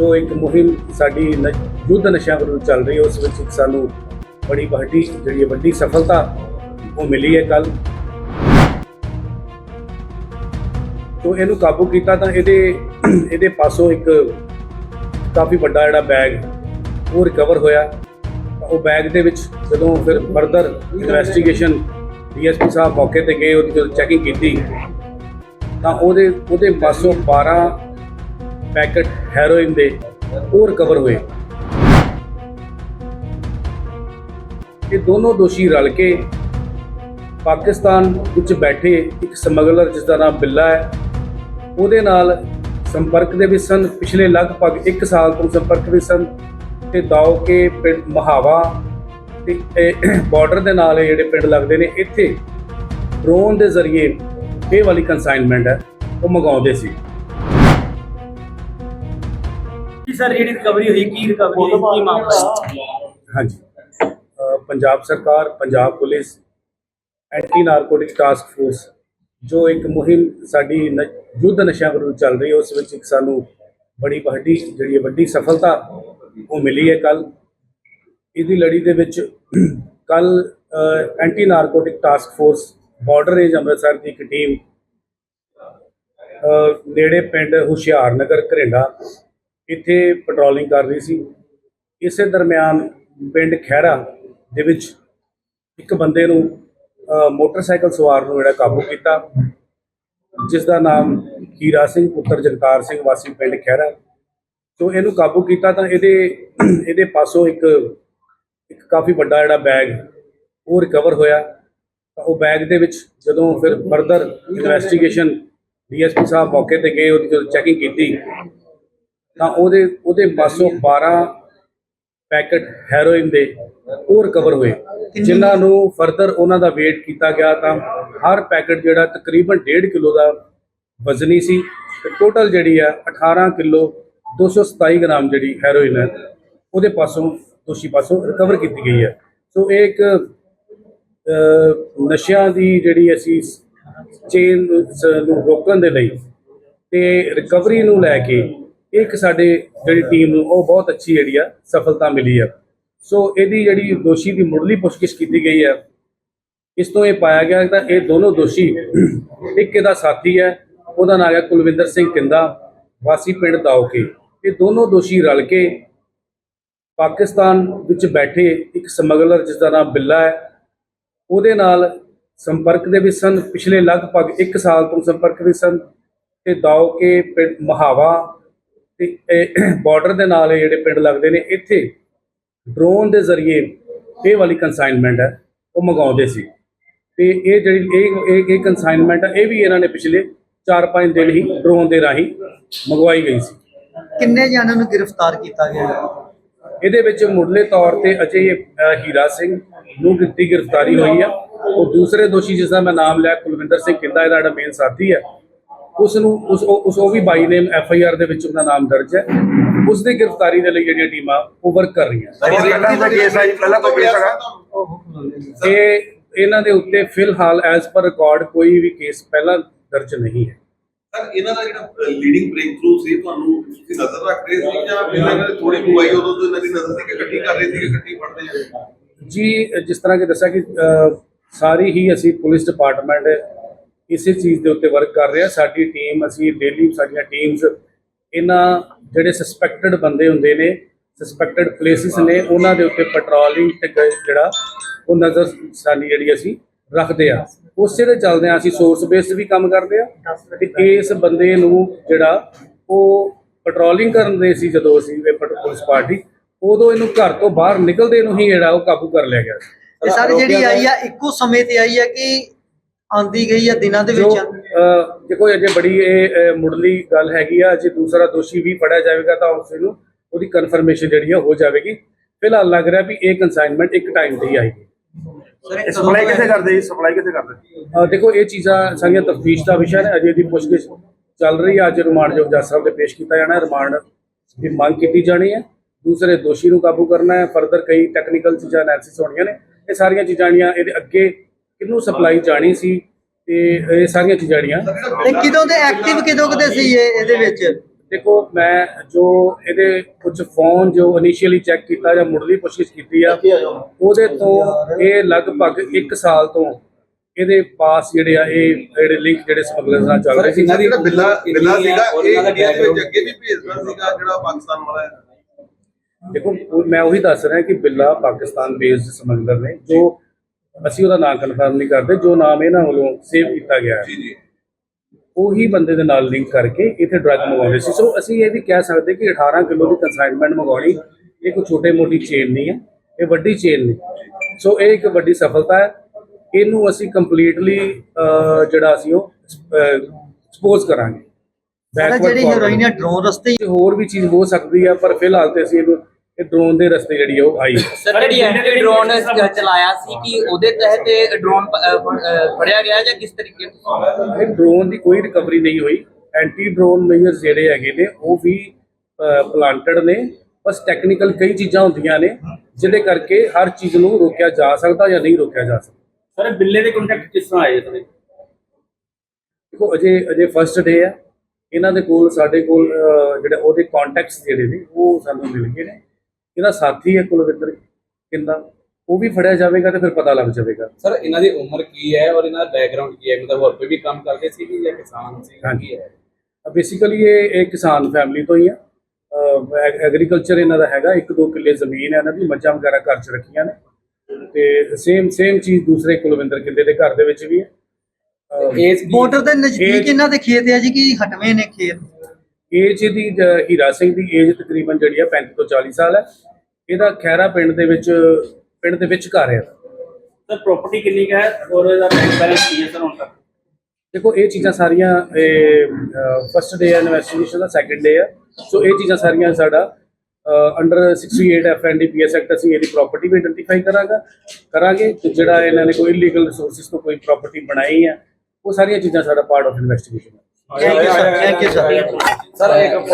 ਜੋ ਇੱਕ ਮੁਹਿੰਮ ਸਾਡੀ ਨ- ਯੁੱਧ ਨਸ਼ਿਆਂ ਵਿਰੁੱਧ ਚੱਲ ਰਹੀ ਹੈ, ਉਸ ਵਿੱਚ ਇੱਕ ਸਾਨੂੰ ਬੜੀ ਵੱਡੀ, ਜਿਹੜੀ ਹੈ ਵੱਡੀ ਸਫਲਤਾ ਉਹ ਮਿਲੀ ਹੈ ਕੱਲ ਤੋਂ ਇਹਨੂੰ ਕਾਬੂ ਕੀਤਾ ਤਾਂ ਇਹਦੇ ਇਹਦੇ ਪਾਸੋਂ ਇੱਕ ਕਾਫੀ ਵੱਡਾ ਜਿਹੜਾ ਬੈਗ ਉਹ ਰਿਕਵਰ ਹੋਇਆ। ਉਹ ਬੈਗ ਦੇ ਵਿੱਚ ਜਦੋਂ ਫਿਰ ਫਰਦਰ ਇਨਵੈਸਟੀਗੇਸ਼ਨ ਡੀਐਸਪੀ ਸਾਹਿਬ ਮੌਕੇ ਤੇ ਗਏ, ਉਹਦੀ ਜਦੋਂ ਚੈਕਿੰਗ ਕੀਤੀ, ਤਾਂ ਉਹਦੇ ਉਹਦੇ ਪਾਸੋਂ 12 ਪੈਕਟ ਹੈਰੋਇਨ ਦੇ ਉਹ ਰਿਕਵਰ ਹੋਏ। ਇਹ ਦੋਨੋਂ ਦੋਸ਼ੀ ਰਲ ਕੇ ਪਾਕਿਸਤਾਨ ਵਿੱਚ ਬੈਠੇ ਇੱਕ ਸਮਗਲਰ ਜਿਸ ਦਾ ਨਾਮ ਬਿੱਲਾ ਹੈ। ਉਹਦੇ ਨਾਲ ਸੰਪਰਕ ਦੇ ਵਿੱਚ ਸਨ। ਪਿਛਲੇ ਲਗਭਗ 1 ਸਾਲ ਤੋਂ ਸੰਪਰਕ ਵਿੱਚ ਸਨ ਤੇ ਦਾਓ ਕੇ ਪਿੰਡ ਮਹਾਵਾ ਤੇ ਬਾਰਡਰ ਦੇ ਨਾਲ ਜਿਹੜੇ ਪਿੰਡ ਲੱਗਦੇ ਨੇ, ਇੱਥੇ ਡਰੋਨ ਦੇ ਜ਼ਰੀਏ ਇਹ ਵਾਲੀ ਕਨਸਾਈਨਮੈਂਟ ਹੈ, ਉਹ ਮੰਗਾਉਂਦੇ ਸੀ। ਸਰ ਜਿਹੜੀ ਰਿਕਵਰੀ ਹੋਈ ਕੀ ਰਿਕਵਰੀ ਹੋਈ ਕੀ ਮਾਮਲਾ? ਹਾਂਜੀ। ਅ, ਪੰਜਾਬ ਸਰਕਾਰ Punjab police anti narcotic task force ਜੋ ਇੱਕ ਮੁਹਿੰਮ ਸਾਡੀ ਨ- ਯੁੱਧ ਨਸ਼ਿਆਂ ਵਿਰੁੱਧ ਚੱਲ ਰਹੀ ਹੈ ਉਸ ਵਿੱਚ ਇੱਕ ਸਾਨੂੰ ਬੜੀ ਵੱਡੀ ਜਿਹੜੀ ਹੈ ਵੱਡੀ ਸਫਲਤਾ ਉਹ ਮਿਲੀ ਹੈ ਕੱਲ ਇਹਦੀ ਲੜੀ ਦੇ ਵਿੱਚ ਕੱਲ anti narcotic task force border range Amritsar ਦੀ ਇੱਕ ਟੀਮ ਅ, ਨੇੜੇ ਪਿੰਡ ਹੁਸ਼ਿਆਰ ਨਗਰ ਘਰੇਂਡਾ ਇੱਥੇ ਪੈਟਰੋਲਿੰਗ ਕਰ ਰਹੀ ਸੀ। ਇਸੇ ਦਰਮਿਆਨ ਪਿੰਡ ਖਹਿਰਾ ਦੇ ਵਿੱਚ ਇੱਕ ਬੰਦੇ ਨੂੰ ਮੋਟਰਸਾਈਕਲ ਸਵਾਰ ਨੂੰ ਜਿਹੜਾ ਕਾਬੂ ਕੀਤਾ, ਜਿਸ ਦਾ ਨਾਮ ਹੀਰਾ ਸਿੰਘ, ਪੁੱਤਰ ਜਗਤਾਰ ਸਿੰਘ, ਵਾਸੀ ਪਿੰਡ ਖਹਿਰਾ। ਸੋ ਇਹਨੂੰ ਕਾਬੂ ਕੀਤਾ ਤਾਂ ਇਹਦੇ ਇਹਦੇ ਪਾਸੋਂ ਇੱਕ ਇੱਕ ਕਾਫੀ ਵੱਡਾ ਜਿਹੜਾ ਬੈਗ ਉਹ ਰਿਕਵਰ ਹੋਇਆ। ਤਾਂ ਉਹ ਬੈਗ ਦੇ ਵਿੱਚ ਜਦੋਂ ਫਿਰ ਫਰਦਰ ਇਨਵੈਸਟੀਗੇਸ਼ਨ ਡੀਐਸਪੀ ਸਾਹਿਬ ਮੌਕੇ ਤੇ ਗਏ, ਉਹਦੀ ਜਦੋਂ ਚੈਕਿੰਗ ਕੀਤੀ ਤਾਂ ਉਹਦੇ ਉਹਦੇ ਪਾਸੋਂ 12 ਪੈਕੇਟ ਹੈਰੋਇਨ ਦੇ ਉਹ ਰਿਕਵਰ ਹੋਏ ਜਿਨ੍ਹਾਂ ਨੂੰ? ਫਰਦਰ ਉਹਨਾਂ ਦਾ weight ਕੀਤਾ ਗਿਆ ਤਾਂ ਹਰ ਪੈਕੇਟ ਜਿਹੜਾ ਤਕਰੀਬਨ 1.5 ਕਿਲੋ ਦਾ ਵਜ਼ਨੀ ਸੀ ਤੇ ਟੋਟਲ ਜਿਹੜੀ ਆ 18 ਕਿਲੋ 227 ਗ੍ਰਾਮ ਜਿਹੜੀ ਹੈਰੋਇਨ ਹੈ ਉਹਦੇ ਪਾਸੋਂ ਦੋਸ਼ੀ ਪਾਸੋਂ ਰਿਕਵਰ ਕੀਤੀ ਗਈ ਹੈ। ਸੋ ਇਹ ਇੱਕ ਨਸ਼ਿਆਂ ਦੀ ਜਿਹੜੀ ਅਸੀਂ ਚੇਨ ਨੂੰ ਰੋਕਣ ਦੇ ਲਈ ਤੇ ਰਿਕਵਰੀ ਨੂੰ ਲੈ ਕੇ ਇਹ ਇੱਕ ਸਾਡੇ ਜਿਹੜੀ ਟੀਮ ਨੂੰ ਉਹ ਬਹੁਤ ਅੱਛੀ ਜਿਹੜੀ ਆ ਸਫਲਤਾ ਮਿਲੀ ਆ। ਸੋ ਇਹਦੀ ਜਿਹੜੀ ਦੋਸ਼ੀ ਦੀ ਮੁੱਢਲੀ ਪੁੱਛਗਿੱਛ ਕੀਤੀ ਗਈ ਹੈ ਇਸ ਤੋਂ ਇਹ ਪਾਇਆ ਗਿਆ ਕਿ ਇਹ ਦੋਨੋਂ ਦੋਸ਼ੀ ਇੱਕ ਇਹਦਾ ਸਾਥੀ ਹੈ, ਉਹਦਾ ਨਾਮ ਹੈ ਕੁਲਵਿੰਦਰ ਸਿੰਘ ਕਿੰਦਾ, ਵਾਸੀ ਪਿੰਡ ਦਾਉਕੇ ਇਹ ਦੋਨੋਂ ਦੋਸ਼ੀ ਰਲ ਕੇ ਪਾਕਿਸਤਾਨ ਵਿੱਚ ਬੈਠੇ ਇੱਕ ਸਮਗਲਰ ਜਿਸ ਦਾ ਨਾਮ ਬਿੱਲਾ ਹੈ। ਉਹਦੇ ਨਾਲ ਸੰਪਰਕ ਦੇ ਵਿੱਚ ਸਨ। ਪਿਛਲੇ ਲਗਭਗ 1 ਸਾਲ ਤੋਂ ਸੰਪਰਕ ਵਿੱਚ ਸਨ। ਤੇ ਦਾਓਕੇ ਪਿੰਡ ਮਹਾਵਾ ਤੇ ਬਾਰਡਰ ਦੇ ਨਾਲ ਜਿਹੜੇ ਪਿੰਡ ਲੱਗਦੇ ਨੇ ਇੱਥੇ ਡਰੋਨ ਦੇ ਜ਼ਰੀਏ ਇਹ ਵਾਲੀ ਕਨਸਾਈਨਮੈਂਟ ਹੈ ਉਹ ਮੰਗਾਉਂਦੇ ਸੀ। ਤੇ ਇਹ ਜਿਹੜੀ ਇਹ ਇਹ ਇਹ ਕਨਸਾਈਨਮੈਂਟ ਹੈ ਇਹ ਵੀ ਇਹਨਾਂ ਨੇ ਪਿਛਲੇ 4-5 ਦਿਨ ਹੀ ਡਰੋਨ ਦੇ ਰਾਹੀਂ ਮੰਗਵਾਈ ਗਈ ਸੀ। ਕਿੰਨੇ ਜਣਾਂ ਨੂੰ ਗ੍ਰਿਫਤਾਰ ਕੀਤਾ ਗਿਆ? ਹੈ? ਇਹਦੇ ਵਿੱਚ ਮੁੱਢਲੇ ਤੌਰ ਤੇ ਅਜੇ ਹੀਰਾ ਸਿੰਘ ਨੂੰ ਦਿੱਤੀ ਗ੍ਰਿਫਤਾਰੀ ਹੋਈ ਆ। ਉਹ ਦੂਸਰੇ ਦੋਸ਼ੀ ਜਿਸ ਦਾ ਮੈਂ ਨਾਮ ਲਿਆ ਕੁਲਵਿੰਦਰ ਸਿੰਘ ਕਿੰਦਾ ਇਹਦਾ ਜਿਹੜਾ ਮੇਨ ਸਾਥੀ ਹੈ ਉਸ ਨੂੰ ਉਸ ਉਹ ਉਸ ਉਹ ਵੀ ਬਾਈ ਨੇਮ ਐਫ ਆਈ ਆਰ ਦੇ ਵਿੱਚ ਉਹਦਾ ਨਾਮ ਦਰਜ ਹੈ। ਉਸ ਦੀ ਗ੍ਰਿਫਤਾਰੀ ਦੇ ਲਈ ਜਿਹੜੀਆਂ ਟੀਮਾਂ ਉਹ ਵਰਕ ਕਰ ਰਹੀਆਂ। ਪਹਿਲਾਂ ਦਾ ਕੇਸ ਹੈ ਜੀ ਪਹਿਲਾਂ ਕੋਈ ਕੇਸ ਹੈਗਾ? ਇਹ ਇਹਨਾਂ ਦੇ ਉੱਤੇ ਫਿਲਹਾਲ ਐਜ਼ ਪਰ ਰਿਕਾਰਡ ਕੋਈ ਵੀ ਕੇਸ ਪਹਿਲਾਂ ਦਰਜ ਨਹੀਂ ਹੈ। ਸਰ ਇਹਨਾਂ ਦਾ ਜਿਹੜਾ ਲੀਡਿੰਗ ਬ੍ਰੇਕ ਥਰੂ ਸੀ ਤੁਹਾਨੂੰ ਤੁਸੀਂ ਨਜ਼ਰ ਰੱਖ ਰਹੇ ਸੀ ਜਾਂ ਪਹਿਲਾਂ ਇਹਨਾਂ ਨੇ ਥੋੜੀ ਮੁਗਾਈ ਉਦੋਂ ਤੋਂ ਇਹਨਾਂ ਦੀ ਨਜ਼ਰ ਸੀ ਕਿ ਇਕੱਠੀ ਕਰ ਰਹੇ ਸੀ ਕਿ ਇਕੱਠੀ ਫੜਦੇ ਆ? ਜੀ ਜਿਸ ਤਰ੍ਹਾਂ ਕਿ ਦੱਸਿਆ ਕਿ ਸਾਰੀ ਹੀ ਅਸੀਂ ਪੁਲਿਸ ਡਿਪਾਰਟਮੈਂਟ ਇਸੇ ਚੀਜ਼ ਦੇ ਉੱਤੇ ਵਰਕ ਕਰ ਰਹੇ। ਸਾਡੀ ਟੀਮ ਅਸੀਂ ਡੇਲੀ ਸਾਡੀਆਂ ਟੀਮਸ ਇਹਨਾਂ ਜਿਹੜੇ ਸਸਪੈਕਟਡ ਬੰਦੇ ਹੁੰਦੇ ਨੇ ਸਸਪੈਕਟਡ ਪਲੇਸਿਸ ਨੇ ਉਹਨਾਂ ਦੇ ਉੱਤੇ ਪੈਟਰੋਲਿੰਗ ਤੇ ਜਿਹੜਾ ਉਹ ਨਜ਼ਰ ਸਾਡੀ ਜਿਹੜੀ ਅਸੀਂ ਰੱਖਦੇ ਆ। ਉਸੇ ਦੇ ਚੱਲਦੇ ਆ ਅਸੀਂ ਸੋਰਸ ਬੇਸਡ ਵੀ ਕੰਮ ਕਰਦੇ ਆ ਤੇ ਇਸ ਬੰਦੇ ਨੂੰ ਜਿਹੜਾ ਉਹ ਪੈਟਰੋਲਿੰਗ ਕਰਨ ਦੇ ਸੀ ਜਦੋਂ ਅਸੀਂ ਪੁਲਿਸ ਪਾਰਟੀ ਉਦੋਂ ਇਹਨੂੰ ਘਰ ਤੋਂ ਬਾਹਰ ਨਿਕਲਦੇ ਨੂੰ ਹੀ ਜਿਹੜਾ ਉਹ ਕਾਬੂ ਕਰ ਲਿਆ ਗਿਆ ਸੀ। ਇਹ ਸਰ ਜਿਹੜੀ ਆਈ ਆ ਇੱਕੋ ਸਮੇਂ ਤੇ ਆਈ ਆ ਕਿ ਆਂਦੀ ਗਈ ਆ ਦਿਨਾਂ ਦੇ ਵਿੱਚ। ਦੇਖੋ ਅਜੇ ਬੜੀ ਇਹ ਮੁੱਢਲੀ ਗੱਲ ਹੈਗੀ ਆ ਜੇ ਦੂਸਰਾ ਦੋਸ਼ੀ ਵੀ ਫੜਿਆ ਜਾਵੇਗਾ ਤਾਂ ਉਸ ਨੂੰ ਉਹਦੀ ਕਨਫਰਮੇਸ਼ਨ ਜਿਹੜੀ ਆ ਹੋ ਜਾਵੇਗੀ। ਫਿਲਹਾਲ ਲੱਗ ਰਿਹਾ ਵੀ ਇਹ ਕਨਸਾਈਨਮੈਂਟ ਇੱਕ ਟਾਈਮ ਤੇ ਹੀ ਆਏਗੀ ਸਰ ਸਪਲਾਈ ਕਿੱਥੇ ਕਰਦੇ ਜੀ? ਸਪਲਾਈ ਕਿੱਥੇ ਕਰਦੇ? ਦੇਖੋ ਇਹ ਚੀਜ਼ਾਂ ਸਾਰੀਆਂ ਤਫਤੀਸ਼ ਦਾ ਵਿਸ਼ਾ ਨੇ ਅਜੇ ਦੀ ਪੁੱਛਗਿੱਛ ਚੱਲ ਰਹੀ ਹੈ ਅੱਜ ਰਿਮਾਂਡ ਜੋ ਜੱਜ ਸਾਹਿਬ ਦੇ ਪੇਸ਼ ਕੀਤਾ ਜਾਣਾ ਹੈ। ਰਿਮਾਂਡ ਦੀ ਮੰਗ ਕੀਤੀ ਜਾਣੀ ਹੈ। ਦੂਸਰੇ ਦੋਸ਼ੀ ਨੂੰ ਕਾਬੂ ਕਰਨਾ ਹੈ। ਫਰਦਰ ਕਈ ਟੈਕਨੀਕਲ ਚੀਜ਼ਾਂ ਐਨਾਲਿਸਿਸ ਹੋਣੀਆਂ ਨੇ। ਇਹ ਸਾਰੀਆਂ ਚੀਜ਼ਾਂ ਜਿਹੜੀਆਂ ਇਹਦੇ ਅੱਗੇ ਕਿਹਨੂੰ ਸਪਲਾਈ ਜਾਣੀ ਸੀ ਤੇ ਇਹ ਸਾਰੀਆਂ ਚੀਜ਼ਾਂ ਜਿਹੜੀਆਂ ਤੇ ਕਿਦੋਂ ਦੇ ਐਕਟਿਵ ਕਿਦੋਂ ਕਦੇ ਸੀ ਇਹ ਇਹਦੇ ਵਿੱਚ ਦੇਖੋ ਮੈਂ ਜੋ ਇਹਦੇ ਕੁਝ ਫੋਨ ਜੋ ਇਨੀਸ਼ੀਅਲੀ ਚੈੱਕ ਕੀਤਾ ਜਾਂ ਮੁੱਢਲੀ ਪੁੱਛਗਿੱਛ ਕੀਤੀ ਆ ਉਹਦੇ ਤੋਂ ਇਹ ਲਗਭਗ 1 ਸਾਲ ਤੋਂ ਇਹਦੇ ਪਾਸ ਜਿਹੜੇ ਆ ਇਹ ਜਿਹੜੇ ਲਿੰਕ ਜਿਹੜੇ ਸਮਗਲਰਸ ਨਾਲ ਚੱਲ ਰਹੇ ਸੀ ਇਹਨਾਂ ਜਿਹੜਾ ਬਿੱਲਾ ਬਿੱਲਾ ਸੀਗਾ ਇਹ ਇੰਡੀਆ ਦੇ ਵਿੱਚ? ਅੱਗੇ ਵੀ ਭੇਜਦਾ ਸੀਗਾ ਜਿਹੜਾ ਪਾਕਿਸਤਾਨ ਵਾਲਾ ਹੈ ਦੇਖੋ ਉਹ- ਮੈਂ ਉਹੀ ਦੱਸ ਰਿਹਾ ਕਿ ਬਿੱਲਾ ਪਾਕਿਸਤਾਨ ਬੇਸਡ ਸਮਗਲਰ ਨੇ ਜੋ ਅਸੀਂ ਉਹਦਾ ਨਾਮ ਕਨਫਰਮ ਨਹੀਂ ਕਰਦੇ ਜੋ ਨਾਮ ਇਹਨਾਂ ਵੱਲੋਂ ਸੇਵ ਕੀਤਾ ਗਿਆ ਹੈ। ਜੀ ਜੀ। ਉਹੀ ਬੰਦੇ ਦੇ ਨਾਲ ਲਿੰਕ ਕਰਕੇ ਇੱਥੇ ਡਰੱਗ ਮੰਗਾਉਂਦੇ ਸੀ। ਸੋ ਅਸੀਂ ਇਹ ਵੀ ਕਹਿ ਸਕਦੇ ਕਿ 18 ਕਿਲੋ ਦੀ ਕੰਸਾਈਨਮੈਂਟ ਮੰਗਾਉਣੀ ਇਹ ਕੋਈ ਛੋਟੇ ਮੋਟੀ ਚੇਨ ਨਹੀਂ ਹੈ ਇਹ ਵੱਡੀ ਚੇਨ ਨੇ ਸੋ ਇਹ ਇੱਕ ਵੱਡੀ ਸਫਲਤਾ ਹੈ। ਇਹਨੂੰ ਅਸੀਂ ਕੰਪਲੀਟਲੀ ਜਿਹੜਾ ਅਸੀਂ ਉਹ ਸਪੋਜ਼ ਕਰਾਂਗੇ। ਜਿਹੜੀ। ਹੈਰੋਇਨ ਹੈ ਡਰੋਨ ਰਸਤੇ ਹੀ ਹੋਰ ਵੀ ਚੀਜ਼ ਹੋ ਸਕਦੀ ਆ ਪਰ ਫਿਲਹਾਲ ਤੇ ਅਸੀਂ ਇਹਨੂੰ ਇਹ ਡਰੋਨ ਦੇ ਰਸਤੇ ਜਿਹੜੀ ਆ ਉਹ ਆਈ। ਸਰ ਜਿਹੜੀ ਐਂਟੀ ਡਰੋਨ ਚਲਾਇਆ ਸੀ ਕਿ ਉਹਦੇ ਤਹਿਤ ਡਰੋਨ ਫੜਿਆ ਗਿਆ ਜਾਂ ਕਿਸ ਤਰੀਕੇ ਤੋਂ ਇਹ ਡਰੋਨ ਦੀ ਕੋਈ ਰਿਕਵਰੀ ਨਹੀਂ ਹੋਈ। ਐਂਟੀ ਡਰੋਨ ਮੇਜਰਸ ਜਿਹੜੇ ਹੈਗੇ ਨੇ ਉਹ ਵੀ ਪਲਾਂਟਡ ਨੇ। ਬਸ ਟੈਕਨੀਕਲ ਕਈ ਚੀਜ਼ਾਂ ਹੁੰਦੀਆਂ ਨੇ ਜਿਹਦੇ ਕਰਕੇ ਹਰ ਚੀਜ਼ ਨੂੰ ਰੋਕਿਆ ਜਾ ਸਕਦਾ ਜਾਂ ਨਹੀਂ ਰੋਕਿਆ ਜਾ ਸਕਦਾ। ਸਰ ਬਿੱਲੇ ਦੇ ਕੰਟੈਕਟ ਕਿਸ ਤਰ੍ਹਾਂ ਆਏ ਸਰ ਦੇਖੋ ਅਜੇ ਅਜੇ ਫਸਟ ਡੇ ਆ। ਇਹਨਾਂ ਦੇ ਕੋਲ ਸਾਡੇ ਕੋਲ ਜਿਹੜਾ ਉਹਦੇ ਕੰਟੈਕਟਸ ਜਿਹੜੇ ਨੇ ਉਹ ਸਾਨੂੰ ਮਿਲ ਗਏ ਨੇ। ਇਹਦਾ ਸਾਥੀ ਹੈ ਕੁਲਵਿੰਦਰ ਕਿੰਦਾ ਉਹ ਵੀ ਫੜਿਆ ਜਾਵੇਗਾ ਤੇ ਫਿਰ ਪਤਾ ਲੱਗ ਜਾਵੇਗਾ। ਸਰ ਇਹਨਾਂ ਦੀ ਉਮਰ ਕੀ ਹੈ ਔਰ ਇਹਨਾਂ ਦਾ ਬੈਕਗ੍ਰਾਉਂਡ ਕੀ ਹੈ? ਮਤਲਬ ਹੋਰ ਕੋਈ ਵੀ ਕੰਮ ਕਰਦੇ ਸੀ ਕਿ ਜਾਂ ਕਿਸਾਨ ਸੀ। ਕੀ ਹੈ? ਬੇਸਿਕਲੀ ਇਹ ਇਹ ਕਿਸਾਨ ਫੈਮਿਲੀ ਤੋਂ ਹੀ ਆ। ਐਗਰੀਕਲਚਰ ਇਹਨਾਂ ਦਾ ਹੈਗਾ। ਇੱਕ ਦੋ ਕਿੱਲੇ ਜ਼ਮੀਨ ਹੈ ਇਹਨਾਂ ਦੀ ਮੱਝਾਂ ਵਗੈਰਾ ਘਰ 'ਚ ਰੱਖੀਆਂ ਨੇ। ਤੇ ਸੇਮ ਸੇਮ ਚੀਜ਼ ਦੂਸਰੇ ਕੁਲਵਿੰਦਰ ਕਿੰਦੇ ਦੇ ਘਰ ਦੇ ਵਿੱਚ ਵੀ ਹੈ। ਏਜ ਬਾਰਡਰ ਦੇ ਨਜ਼ਦੀਕ ਇਹ- ਇਹਨਾਂ ਦੇ ਖੇਤ ਹੈ ਜੀ ਕਿ ਹਟਵੇਂ ਨੇ ਖੇਤ? ਏਜ ਦੀ ਹੀਰਾ ਸਿੰਘ ਦੀ ਏਜ ਤਕਰੀਬਨ ਜਿਹੜੀ ਆ 35 ਤੋਂ 40 ਸਾਲ ਹੈ। ਇਹਦਾ ਖੈਰਾ ਪਿੰਡ ਦੇ ਵਿੱਚ ਪਿੰਡ ਦੇ ਵਿੱਚ ਘਰ ਹੈ। ਸਰ ਪ੍ਰਾਪਰਟੀ ਕਿੰਨੀ ਹੈ ਔਰ ਇਹਦਾ ਬੈਂਕ ਬੈਲੈਂਸ ਕੀ ਹੈ ਸਰ ਹੁਣ ਤੱਕ? ਦੇਖੋ ਇਹ ਚੀਜ਼ਾਂ ਸਾਰੀਆਂ ਫਸਟ ਡੇ ਹੈ ਇਨਵੈਸਟੀਗੇਸ਼ਨ ਦਾ ਸੈਕੰਡ ਡੇ ਹੈ। ਸੋ ਇਹ ਚੀਜ਼ਾਂ ਸਾਰੀਆਂ ਸਾਡਾ ਅੰਡਰ 68 ਐਫਐਨਡੀਪੀਐਸ ਐਕਟ ਅਸੀਂ ਇਹਦੀ ਪ੍ਰਾਪਰਟੀ ਵੀ ਆਇਡੈਂਟੀਫਾਈ ਕਰਾਂਗਾ। ਕਰਾਂਗੇ ਤੇ ਜਿਹੜਾ ਇਹਨਾਂ ਨੇ ਕੋਈ ਇਲੀਗਲ ਰਿਸੋਰਸਿਸ ਤੋਂ ਕੋਈ ਪ੍ਰਾਪਰਟੀ ਬਣਾਈ ਹੈ ਉਹ ਸਾਰੀਆਂ ਚੀਜ਼ਾਂ ਸਾਡਾ ਪਾਰਟ ਆਫ ਇਨਵੈਸਟੀਗੇਸ਼ਨ ਹੈ। Thank you sir thank you sir sir ਇੱਕ